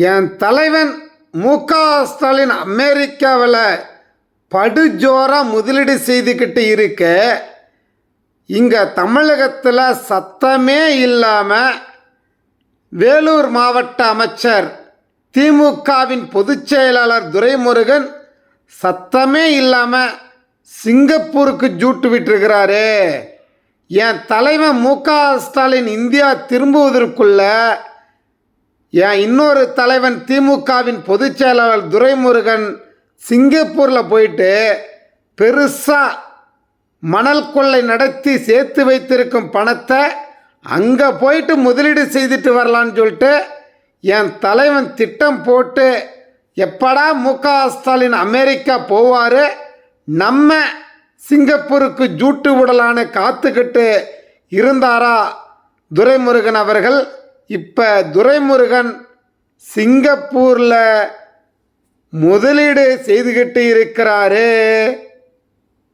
என் தலைவன் மு க ஸ்டாலின் அமெரிக்காவில் படுஜோராக முதலீடு செய்துக்கிட்டு இருக்க இங்கே தமிழகத்தில் சத்தமே இல்லாமல் வேலூர் மாவட்ட அமைச்சர் திமுகவின் பொதுச் செயலாளர் துரைமுருகன் சத்தமே இல்லாமல் சிங்கப்பூருக்கு ஜூட்டு விட்டுருக்கிறாரு. என் தலைவன் மு க ஸ்டாலின் இந்தியா திரும்புவதற்குள்ள என் இன்னொரு தலைவன் திமுகவின் பொதுச் செயலாளர் துரைமுருகன் சிங்கப்பூரில் போயிட்டு பெருசாக மணல் கொள்ளை நடத்தி சேர்த்து வைத்திருக்கும் பணத்தை அங்கே போயிட்டு முதலீடு செய்துட்டு வரலான்னு சொல்லிட்டு என் தலைவன் திட்டம் போட்டு எப்படா மு க ஸ்டாலின் அமெரிக்கா போவார் நம்ம சிங்கப்பூருக்கு ஜூட்டு விடலான்னு காத்துக்கிட்டு இருந்தாரா துரைமுருகன் அவர்கள்? இப்போ துரைமுருகன் சிங்கப்பூரில் முதலீடு செய்துக்கிட்டு இருக்கிறாரு.